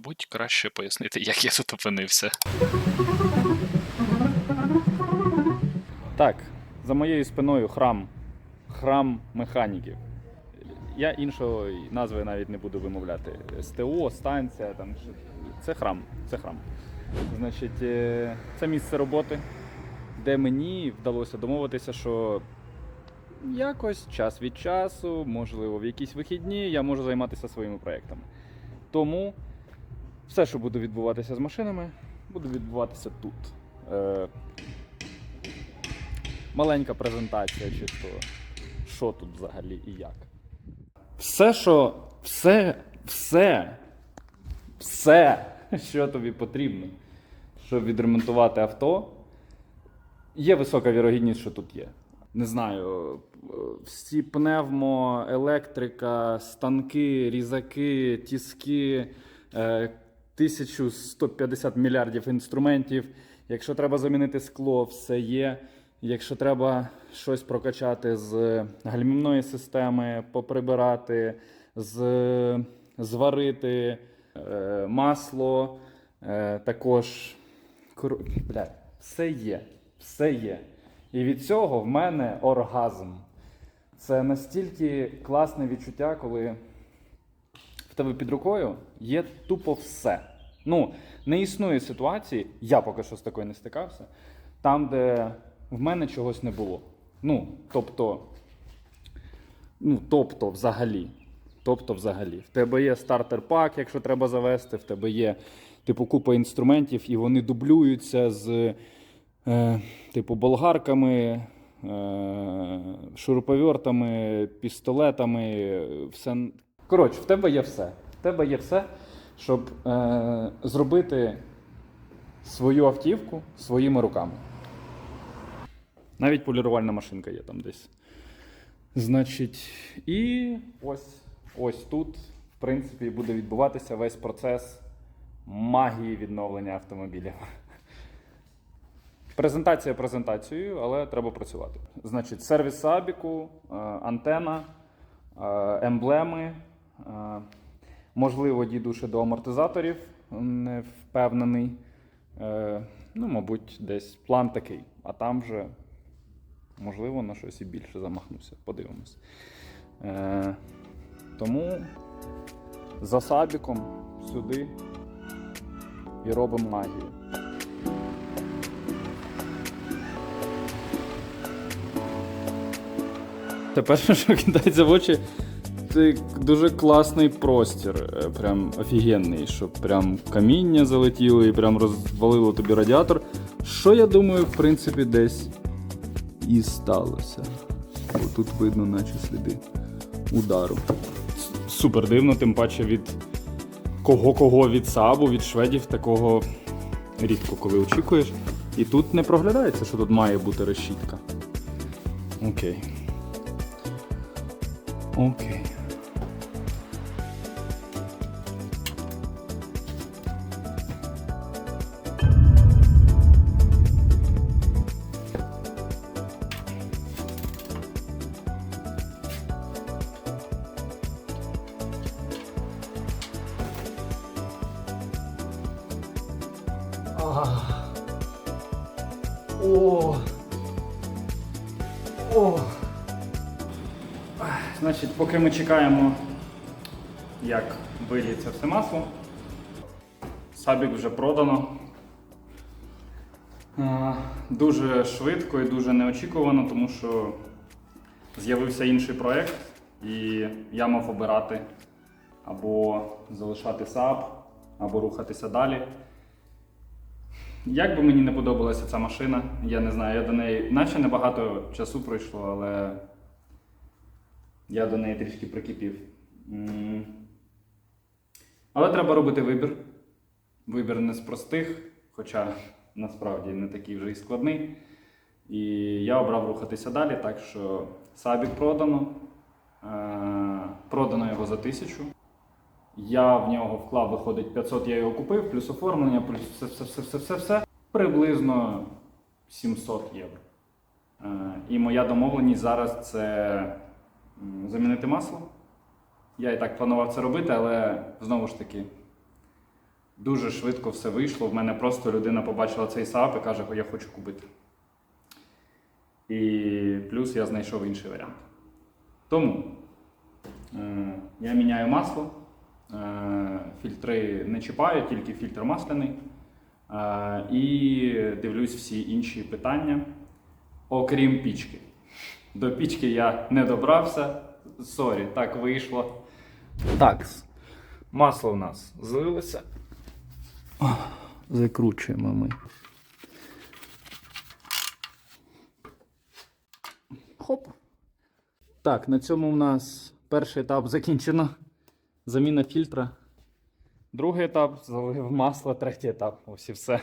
Мабуть, краще пояснити, як я тут опинився. Так, за моєю спиною храм. Храм механіків. Я іншої назви навіть не буду вимовляти. СТО, станція, там це храм. Це храм. Значить, е, це місце роботи, де мені вдалося домовитися, що якось час від часу, можливо, в якісь вихідні я можу займатися своїми проєктами. Тому все, що буде відбуватися з машинами, буде відбуватися тут. Е, маленька презентація, чисто що тут взагалі і як. Все, що все, все, все, що тобі потрібно, щоб відремонтувати авто, є висока вірогідність, що тут є. Не знаю, всі пневмо, електрика, станки, різаки, тіски, е, 1150 мільярдів інструментів. Якщо треба замінити скло, все є. Якщо треба щось прокачати з гальмівної системи, поприбирати, з, зварити е, масло, е, також кору- бля, все є. Все є. І від цього в мене оргазм. Це настільки класне відчуття, коли тебе під рукою є тупо все. Ну, не існує ситуації, я поки що з такою не стикався, там, де в мене чогось не було. Ну, тобто, ну, тобто, взагалі. Тобто, взагалі, в тебе є стартер-пак, якщо треба завести, в тебе є типу купа інструментів, і вони дублюються з е, типу болгарками, е, шуруповертами, пістолетами. Все. Коротше, в тебе є все. В тебе є все, щоб е, зробити свою автівку своїми руками. Навіть полірувальна машинка є там десь. Значить, і ось, ось тут, в принципі, буде відбуватися весь процес магії відновлення автомобілів. Презентація презентацією, але треба працювати. Значить, сервіс Сабіку, е, антена, е, емблеми. Е, Можливо, дійду ще до амортизаторів, не впевнений. Е, Ну, мабуть, десь план такий. А там вже, можливо, на щось і більше замахнуся. Подивимось. Е, Тому за сабіком сюди і робимо магію. Те перше, що кидається в очі, це дуже класний простір, е, прям офігенний, щоб прям каміння залетіло і прям розвалило тобі радіатор. Що я думаю, в принципі, десь і сталося. Бо тут видно, наче сліди удару. Супер дивно, тим паче від кого-кого від сабу, від шведів такого рідко коли очікуєш. І тут не проглядається, що тут має бути решітка. Окей. Окей. Поки ми чекаємо, як виліється все масло, сабік вже продано. Дуже швидко і дуже неочікувано, тому що з'явився інший проєкт, і я мав обирати або залишати САБ, або рухатися далі. Як би мені не подобалася ця машина, я не знаю, я до неї, наче небагато часу пройшло, але я до неї трішки прикипів. Але треба робити вибір. Вибір не з простих, хоча насправді не такий вже і складний. І я обрав рухатися далі, так що Сабік продано. Е, Продано його за тисячу. Я в нього вклав, виходить 500, я його купив, плюс оформлення, плюс все, все, все, все, все, все. Приблизно 700 євро. Е, І моя домовленість зараз це замінити масло. Я і так планував це робити, але знову ж таки, Дуже швидко все вийшло. В мене просто людина побачила цей САП і каже, я хочу купити. І плюс я знайшов інший варіант. Тому е, я міняю масло, е, фільтри не чіпаю, тільки фільтр масляний. Е, і дивлюсь всі інші питання, окрім пічки. До пічки я не добрався. Сорі, так вийшло. Так, масло у нас злилося. Закручуємо ми. Хоп. Так, на цьому у нас перший етап закінчено. Заміна фільтра. Другий етап залив масло, третій етап. Ось і все.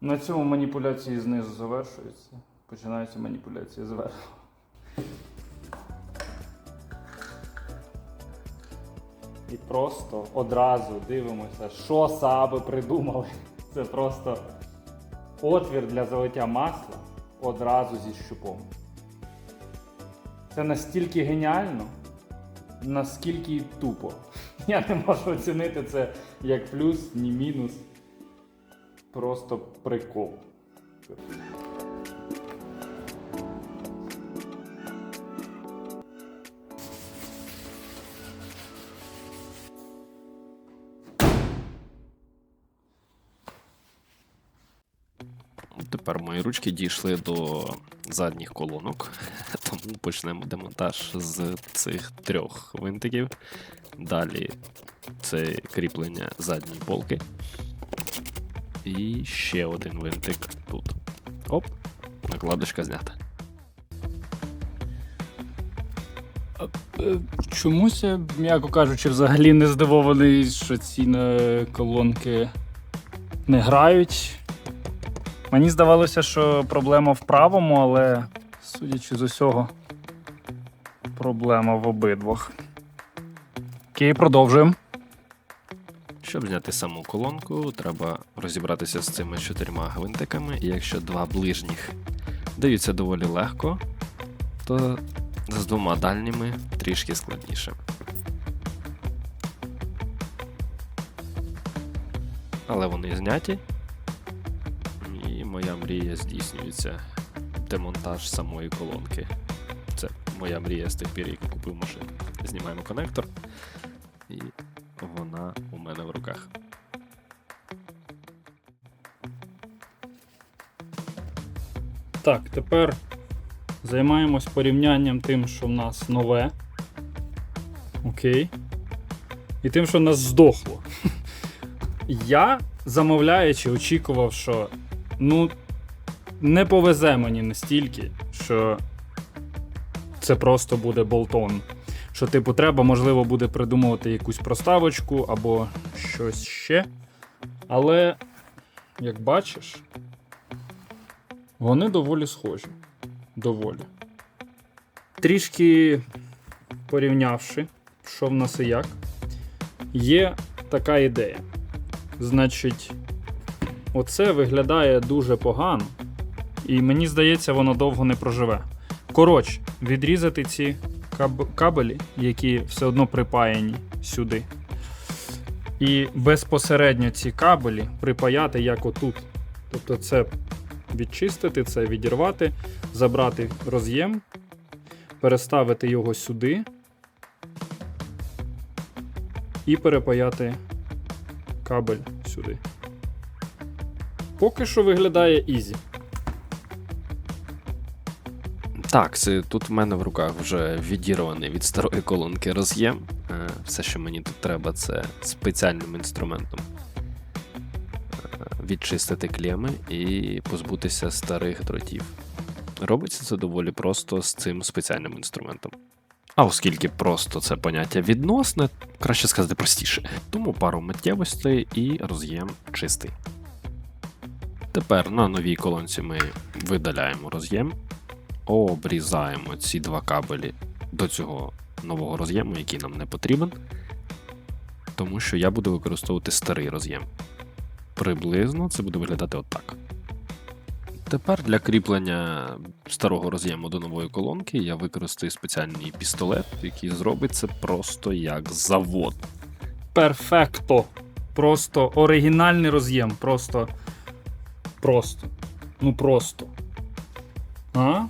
На цьому маніпуляції знизу завершуються. Починаються маніпуляції зверху. І просто одразу дивимося, що саби придумали. Це просто отвір для залиття масла одразу зі щупом. Це настільки геніально, наскільки тупо. Я не можу оцінити це як плюс, ні мінус. Просто прикол. Тепер мої ручки дійшли до задніх колонок, тому почнемо демонтаж з цих трьох винтиків. Далі це кріплення задньої полки. І ще один винтик тут. Оп, накладочка знята. Е, Чомусь я, м'яко кажучи, взагалі не здивований, що ці е, колонки не грають. Мені здавалося, що проблема в правому, але судячи з усього, проблема в обидвох. Окей, продовжуємо. Щоб зняти саму колонку, треба розібратися з цими чотирма гвинтиками, і якщо два ближніх даються доволі легко, то з двома дальніми трішки складніше. Але вони зняті, і моя мрія здійснюється демонтаж самої колонки. Це моя мрія з тих пір, як купив машину. Знімаємо конектор, і вона у мене в руках. Так, тепер займаємось порівнянням тим, що в нас нове. Окей. І тим, що в нас здохло. Я, замовляючи, очікував, що ну, не повезе мені настільки, що це просто буде болтон. Що, типу, треба, можливо, буде придумувати якусь проставочку або щось ще. Але, як бачиш, вони доволі схожі. Доволі. Трішки порівнявши, що в нас і як, є така ідея. Значить, оце виглядає дуже погано, і мені здається, воно довго не проживе. Коротше, відрізати ці каб- кабелі, які все одно припаяні сюди. І безпосередньо ці кабелі припаяти як отут. Тобто це відчистити, це відірвати, забрати роз'єм, переставити його сюди і перепаяти кабель сюди. Поки що виглядає ізі. Так, це тут в мене в руках вже відірваний від старої колонки роз'єм. Е, Все, що мені тут треба, це спеціальним інструментом е, відчистити клеми і позбутися старих дротів. Робиться це доволі просто з цим спеціальним інструментом. А оскільки просто це поняття відносне, краще сказати простіше. Тому пару миттєвостей і роз'єм чистий. Тепер на новій колонці ми видаляємо роз'єм, обрізаємо ці два кабелі до цього нового роз'єму, який нам не потрібен, тому що я буду використовувати старий роз'єм. Приблизно це буде виглядати отак. Тепер для кріплення старого роз'єму до нової колонки я використаю спеціальний пістолет, який зробить це просто як завод. Перфекто. Просто оригінальний роз'єм. Просто. Просто. Ну просто. А?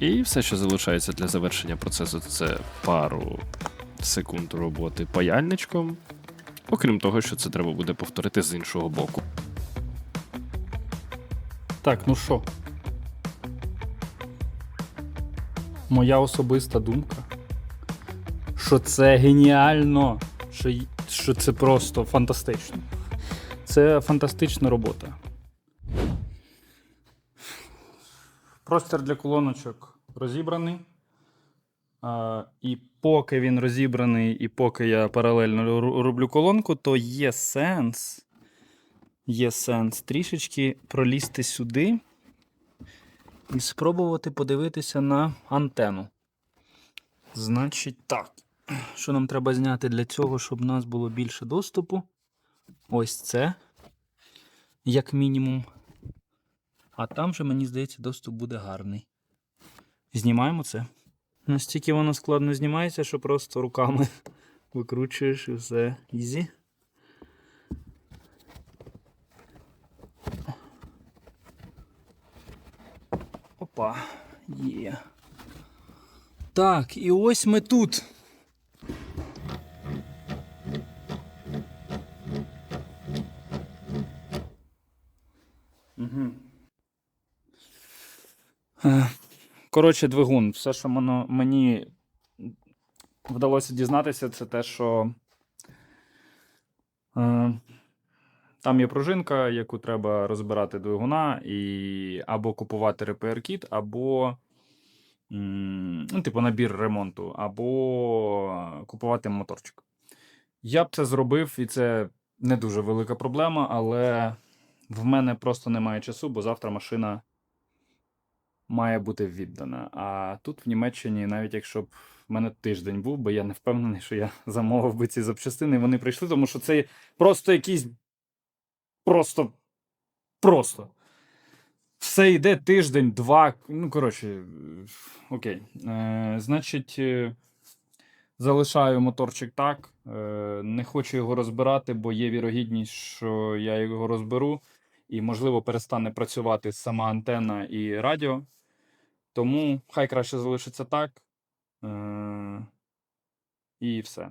І все, що залишається для завершення процесу, це пару секунд роботи паяльничком. Окрім того, що це треба буде повторити з іншого боку. Так, ну що? Моя особиста думка. Що це геніально, що, що це просто фантастично. Це фантастична робота. Простір для колоночок розібраний. І поки він розібраний, і поки я паралельно роблю колонку, то є сенс є сенс трішечки пролізти сюди і спробувати подивитися на антенну. Значить, так. Що нам треба зняти для цього, щоб у нас було більше доступу? Ось це, як мінімум. А там же, мені здається, доступ буде гарний. Знімаємо це. Настільки воно складно знімається, що просто руками викручуєш і все ізі. Опа, є. Так, і ось ми тут. Коротше, двигун. Все, що мені вдалося дізнатися, це те, що е, там є пружинка, яку треба розбирати двигуна, і або купувати РПР-кіт, або ну, типу набір ремонту, або купувати моторчик. Я б це зробив, і це не дуже велика проблема, але в мене просто немає часу, бо завтра машина має бути віддана. А тут в Німеччині, навіть якщо б в мене тиждень був, бо я не впевнений, що я замовив би ці запчастини, вони прийшли, тому що це просто якісь. Просто. Просто. Все йде тиждень, два. Ну, коротше, окей. Е, значить, е, залишаю моторчик так. Е, не хочу його розбирати, бо є вірогідність, що я його розберу, і, можливо, перестане працювати сама антенна і радіо. Тому хай краще залишиться так. Е, і все.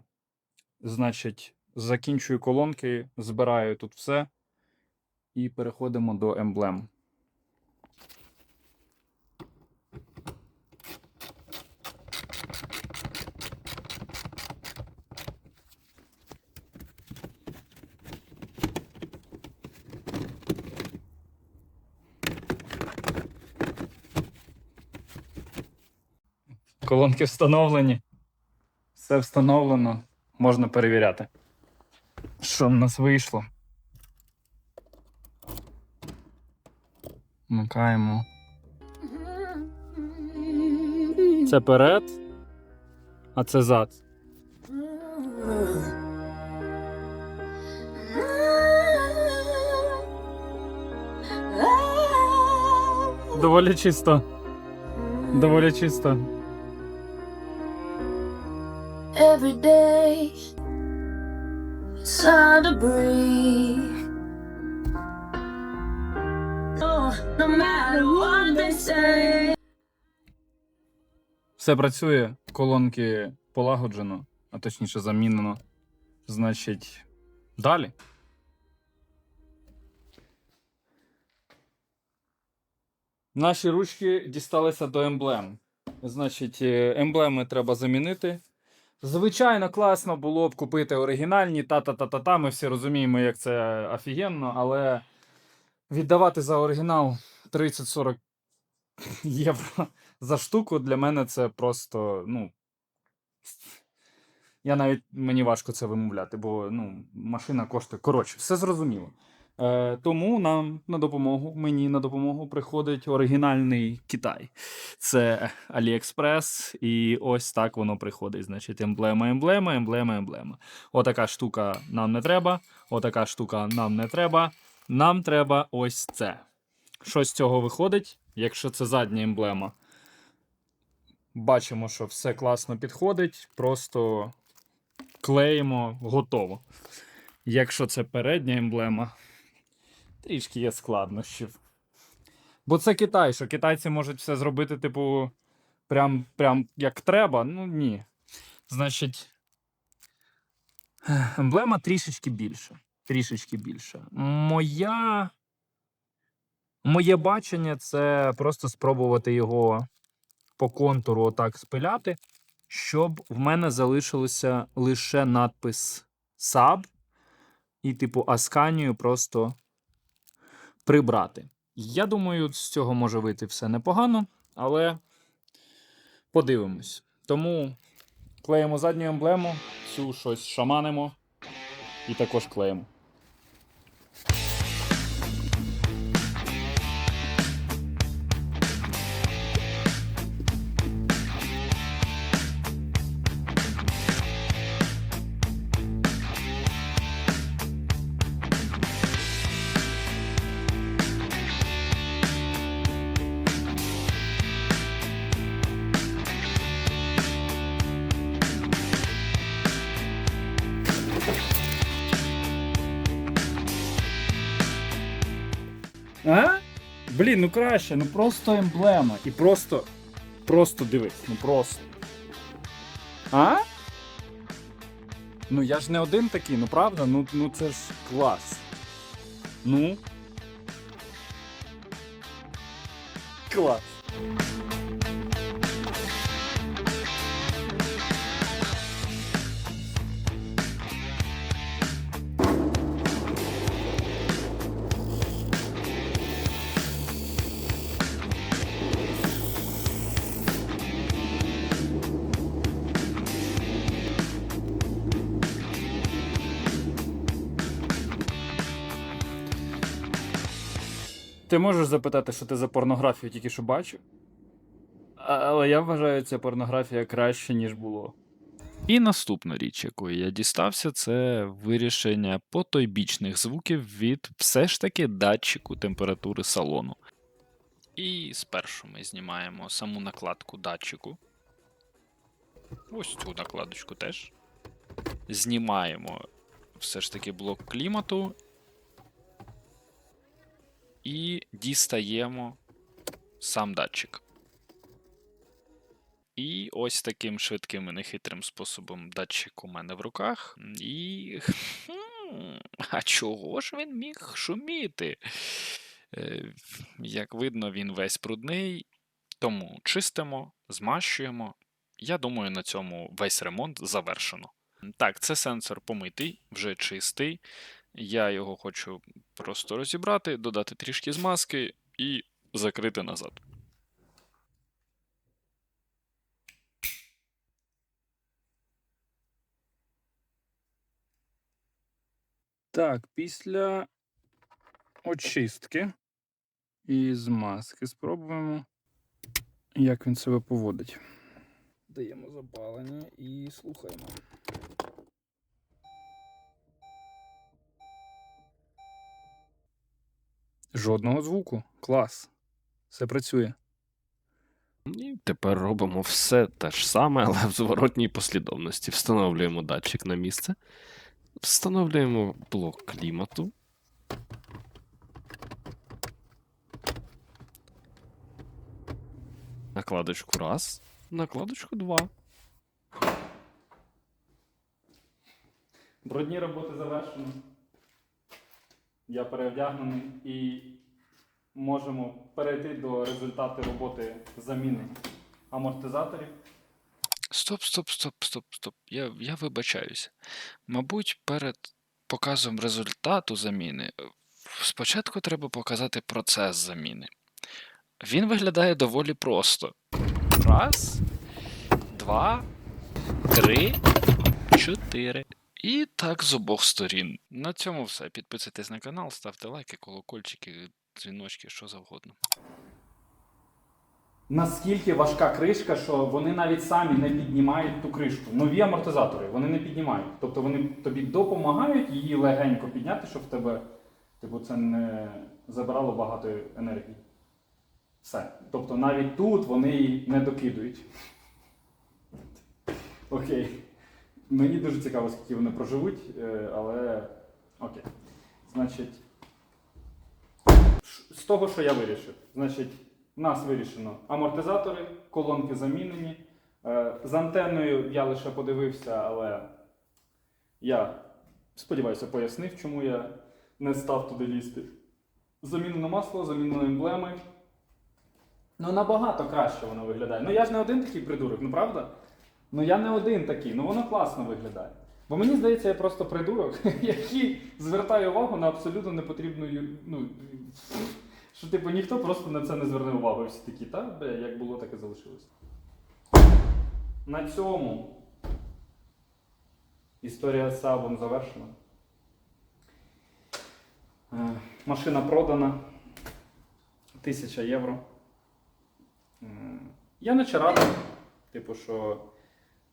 Значить, закінчую колонки, збираю тут все. І переходимо до емблем. Колонки встановлені. Все встановлено. Можна перевіряти. Що в нас вийшло? Вмикаємо. Це перед, а це зад. Доволі чисто. Доволі чисто. It's hard to breathe. Oh, no matter what they say. Все працює, колонки полагоджено, а точніше замінено. Значить, далі. Наші ручки дісталися до емблем. Значить, е, емблеми треба замінити. Звичайно, класно було б купити оригінальні та-та-та-та-та. Ми всі розуміємо, як це офігенно, але віддавати за оригінал 30-40 євро за штуку для мене це просто, ну. Я навіть мені важко це вимовляти, бо ну, машина коштує. Коротше, все зрозуміло. Е, тому нам на допомогу, мені на допомогу приходить оригінальний Китай. Це AliExpress, і ось так воно приходить. Значить, емблема, емблема, емблема, емблема. Отака штука нам не треба, отака штука нам не треба. Нам треба ось це. Що з цього виходить, якщо це задня емблема? Бачимо, що все класно підходить, просто клеїмо, готово. Якщо це передня емблема, трішки є складнощів. Бо це Китай, що китайці можуть все зробити, типу, прям, прям як треба. Ну ні. Значить, емблема трішечки більше. Трішечки більше. Моя. Моє бачення це просто спробувати його по контуру отак спиляти, щоб в мене залишилося лише надпис Sub, і, типу, Асканію просто прибрати. Я думаю, з цього може вийти все непогано, але подивимось. Тому клеїмо задню емблему, цю щось шаманимо і також клеїмо. Блін, ну краще, ну просто емблема. І просто. Просто дивись, ну просто. А? Ну я ж не один такий, ну правда? Ну, ну це ж клас. Ну. Клас. Ти можеш запитати, що ти за порнографію тільки що бачив? Але я вважаю, ця порнографія краще, ніж було. І наступна річ, якої я дістався, це вирішення потойбічних звуків від все ж таки датчику температури салону. І спершу ми знімаємо саму накладку датчику. Ось цю накладочку теж. Знімаємо все ж таки блок клімату. І дістаємо сам датчик. І ось таким швидким і нехитрим способом датчик у мене в руках. І. А чого ж він міг шуміти? Е, Як видно, він весь брудний. Тому чистимо, змащуємо. Я думаю, на цьому весь ремонт завершено. Так, це сенсор помитий, вже чистий. Я його хочу просто розібрати, додати трішки змазки і закрити назад. Так, після очистки і змазки спробуємо, як він себе поводить. Даємо запалення і слухаємо. Жодного звуку. Клас. Все працює. І тепер робимо все те ж саме, але в зворотній послідовності. Встановлюємо датчик на місце, встановлюємо блок клімату. Накладочку раз, накладочку два. Брудні роботи завершені. Я перевдягнений і можемо перейти до результату роботи заміни амортизаторів. Стоп, стоп, стоп, стоп, стоп. Я, я вибачаюся. Мабуть, перед показом результату заміни е, спочатку треба показати процес заміни. Він виглядає доволі просто. Раз, два, три, чотири. І так з обох сторін. На цьому все. Підписуйтесь на канал, ставте лайки, колокольчики, дзвіночки, що завгодно. Наскільки важка кришка, що вони навіть самі не піднімають ту кришку. Нові амортизатори вони не піднімають. Тобто вони тобі допомагають її легенько підняти, щоб в тебе типу, це не забирало багато енергії. Все. Тобто навіть тут вони її не докидують. Окей. Мені дуже цікаво, скільки вони проживуть, е, але окей. Значить, з того, що я вирішив, значить, у нас вирішено амортизатори, колонки замінені. Е, З антенною я лише подивився, але я сподіваюся, пояснив, чому я не став туди лізти. Замінено масло, замінено емблеми. Ну, набагато краще воно виглядає. Ну я ж не один такий придурок, ну правда? Ну я не один такий, ну воно класно виглядає. Бо мені здається, я просто придурок, який звертає увагу на абсолютно непотрібну. Ну, що типу ніхто просто на це не зверне увагу. Всі такі, та бе, як було, так і залишилось. На цьому історія з Сабом завершена. Е, Машина продана. Тисяча євро. Е, Я наче радий, типу, що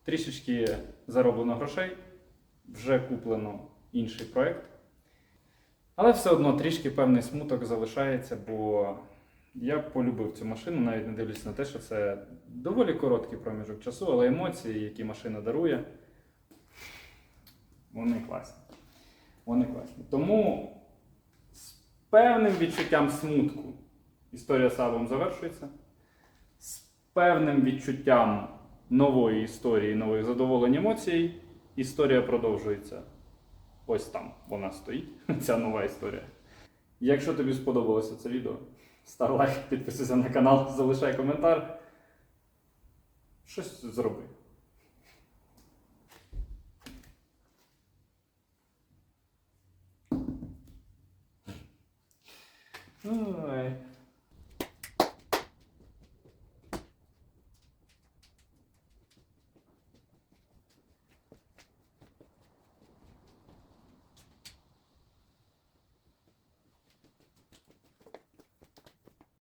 трішечки зароблено грошей, вже куплено інший проєкт. Але все одно трішки певний смуток залишається, бо я полюбив цю машину, навіть не дивлячись на те, що це доволі короткий проміжок часу, але емоції, які машина дарує, вони класні. Вони класні. Тому з певним відчуттям смутку історія з Сабом завершується. З певним відчуттям нової історії, нових задоволень емоцій, історія продовжується. Ось там вона стоїть, ця нова історія. Якщо тобі сподобалося це відео, став лайк, підписуйся на канал, залишай коментар. Щось зроби. Ой.